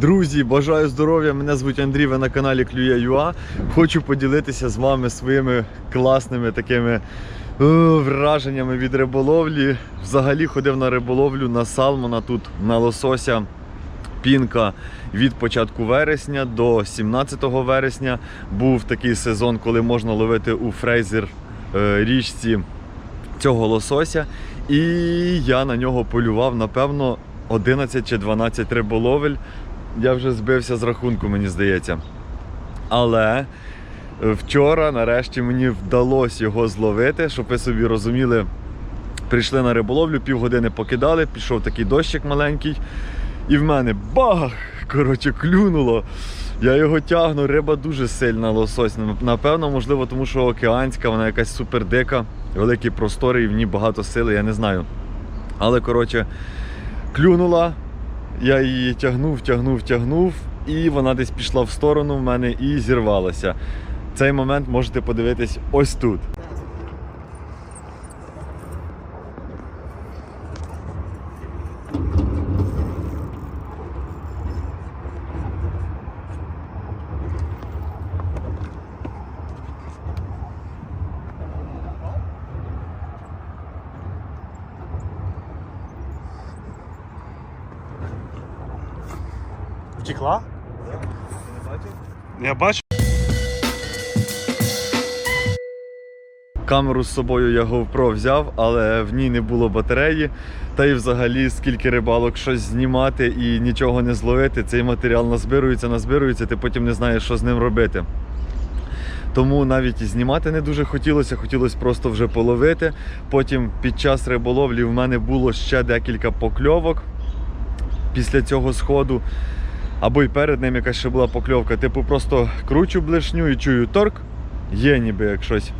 Друзі, бажаю здоров'я! Мене звуть Андрій, ви на каналі Клює.ua. Хочу поділитися з вами своїми класними такими о, враженнями від риболовлі. Взагалі ходив на риболовлю на салмона тут, на лосося. Пінка від початку вересня до 17 вересня був такий сезон, коли можна ловити у фрейзер е, річці цього лосося. І я на нього полював, напевно, 11 чи 12 риболовель. Я вже збився з рахунку, мені здається. Але е, вчора, нарешті, мені вдалося його зловити, щоб ви собі розуміли. Прийшли на риболовлю, півгодини покидали, пішов такий дощик маленький. І в мене бах! Коротше, клюнуло. Я його тягну, риба дуже сильна лосось. Напевно, можливо, тому що океанська, вона якась супер дика, великі простори і в ній багато сили, я не знаю. Але, коротше, клюнула, я її тягнув, тягнув, тягнув, і вона десь пішла в сторону в мене і зірвалася. Цей момент можете подивитись ось тут. Втекла? Я бачу. Камеру з собою я GoPro взяв, але в ній не було батареї. Та й взагалі скільки рибалок щось знімати і нічого не зловити. Цей матеріал назбирується, назбирується, ти потім не знаєш, що з ним робити. Тому навіть і знімати не дуже хотілося, хотілося просто вже половити. Потім під час риболовлі в мене було ще декілька покльовок після цього сходу. Або й перед ним якась ще була покльовка. Типу просто кручу блешню і чую торк. Є ніби як щось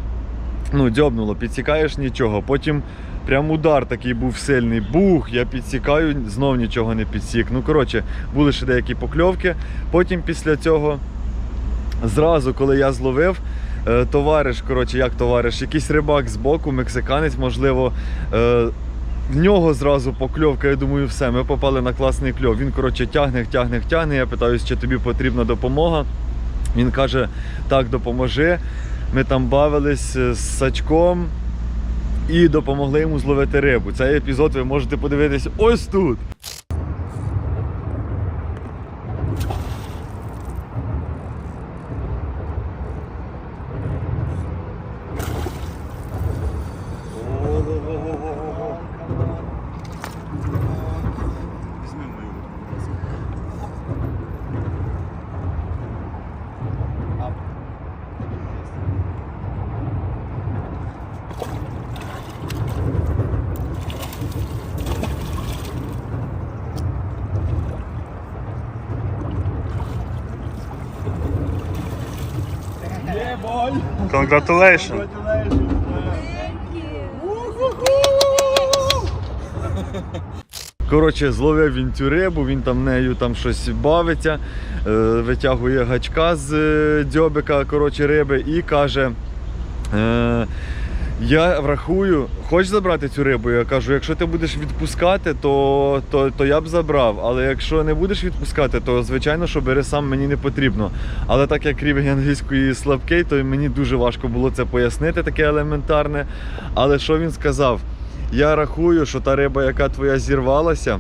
ну, дзьобнуло, підсікаєш нічого. Потім прям удар такий був сильний. Бух, я підсікаю, знов нічого не підсік. Ну, коротше, були ще деякі покльовки. Потім після цього, зразу, коли я зловив, е, товариш, коротше, як товариш, якийсь рибак з боку, мексиканець, можливо. В нього зразу покльовка, я думаю, все, ми попали на класний кльов. Він, коротше, тягне, тягне, тягне. Я питаюсь, чи тобі потрібна допомога. Він каже, так, допоможи. Ми там бавились е, з сачком і допомогли йому зловити рибу. Цей епізод ви можете подивитись ось тут. Congratulations. Коротше, зловив він цю рибу, він там нею там щось бавиться, е, витягує гачка з е, дзьобика коротше, риби і каже. Я врахую, хочеш забрати цю рибу? Я кажу, якщо ти будеш відпускати, то, то, то я б забрав. Але якщо не будеш відпускати, то звичайно, що бери сам мені не потрібно. Але так як рівень англійської слабкий, то мені дуже важко було це пояснити, таке елементарне. Але що він сказав? Я рахую, що та риба, яка твоя зірвалася,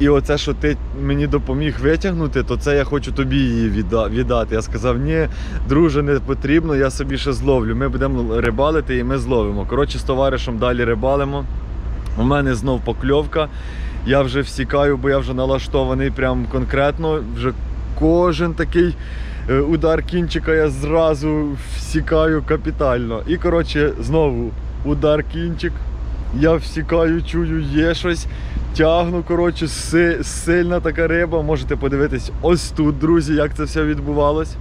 і оце, що ти мені допоміг витягнути, то це я хочу тобі її віддати. Я сказав, ні, друже, не потрібно, я собі ще зловлю. Ми будемо рибалити і ми зловимо. Коротше, з товаришем далі рибалимо. У мене знов покльовка. Я вже всікаю, бо я вже налаштований прям конкретно. Вже кожен такий е, удар кінчика я зразу всікаю капітально. І коротше, знову удар кінчик. Я всікаю, чую, є щось. Тягну, коротше, си- сильна така риба. Можете подивитись ось тут, друзі, як це все відбувалось.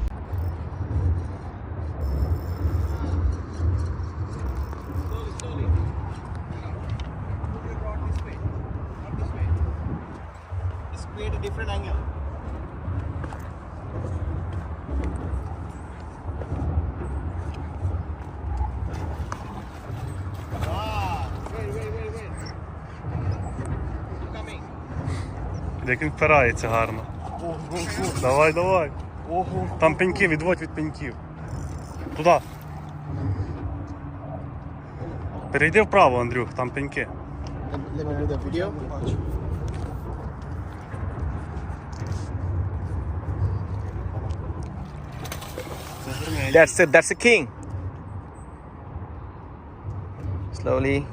Different angle. Ah, wait, wait, wait, wait. Keep coming. Як він впирається гарно. Давай, давай. ого. Там пеньки, відводь від пеньків. Туди. Перейди вправо, Андрюх, там пеньки. That's it. That's the king. Slowly.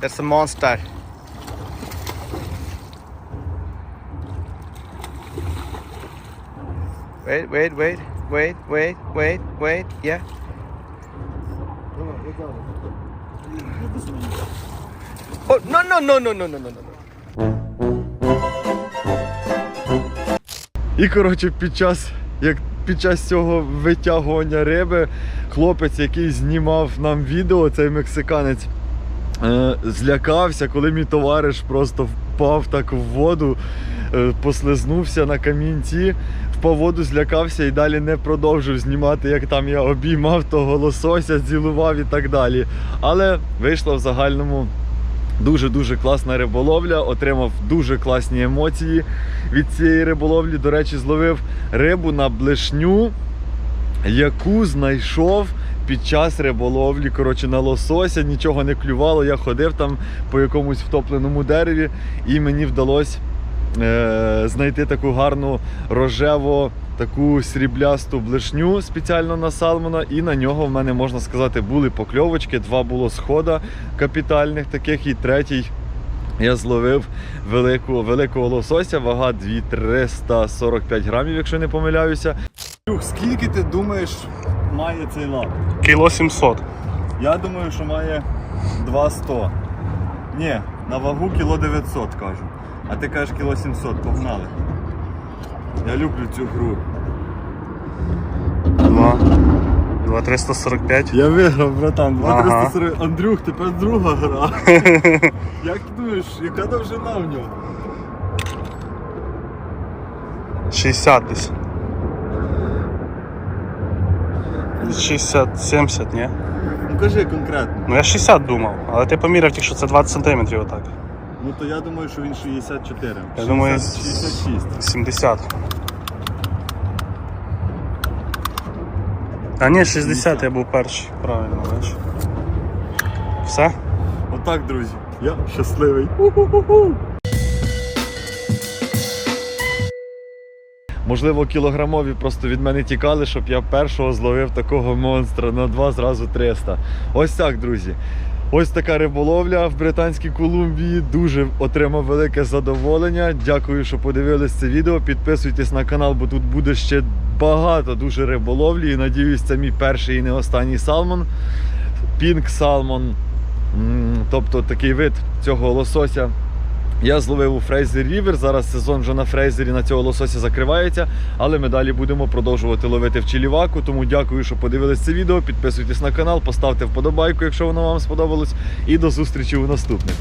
That's a monster. Wait, wait, wait, wait, wait, wait, wait. Yeah. Oh no no no no no no no no. І коротше, під час, як під час цього витягування риби, хлопець, який знімав нам відео, цей мексиканець, злякався, коли мій товариш просто впав так в воду, е, послизнувся на камінці, впав воду, злякався і далі не продовжив знімати, як там я обіймав того лосося, цілував і так далі. Але вийшло в загальному. Дуже-дуже класна риболовля, отримав дуже класні емоції від цієї риболовлі. До речі, зловив рибу на блешню, яку знайшов під час риболовлі. Коротше, на лосося нічого не клювало. Я ходив там по якомусь втопленому дереві, і мені вдалося е- знайти таку гарну рожево. Таку сріблясту блешню спеціально на салмона, і на нього в мене можна сказати були покльовочки. Два було схода капітальних таких, і третій я зловив великого, великого лосося, вага 2345 грамів, якщо не помиляюся. Скільки ти думаєш має цей лап? Кіло 700. Я думаю, що має 200. Ні, на вагу кіло 900 кажу. А ти кажеш кіло 700, погнали. Я люблю цю гру. 2. 2345. Я виграв, братан. Ага. 2340. Андрюх, тепер друга гра. Як ти думаєш, яка довжина в нього? 60 десь. 60, 70, ні? Ну кажи конкретно. Ну я 60 думав, але ти поміряв тільки, що це 20 сантиметрів отак. Ну то я думаю, що він 64. Я думаю, 66. 70. А ні, 60 я був перший. Правильно, бачиш. Все? Отак, друзі. Я щасливий. Можливо, кілограмові просто від мене тікали, щоб я першого зловив такого монстра на два зразу 300. Ось так, друзі. Ось така риболовля в Британській Колумбії. Дуже отримав велике задоволення. Дякую, що подивились це відео. Підписуйтесь на канал, бо тут буде ще багато дуже риболовлі. І надіюсь, це мій перший і не останній салмон. Пінк салмон. Тобто такий вид цього лосося. Я зловив у Фрейзер Рівер. Зараз сезон вже на Фрейзері на цього лосося закривається. Але ми далі будемо продовжувати ловити в Чиліваку. Тому дякую, що подивились це відео. Підписуйтесь на канал, поставте вподобайку, якщо воно вам сподобалось. І до зустрічі у наступних.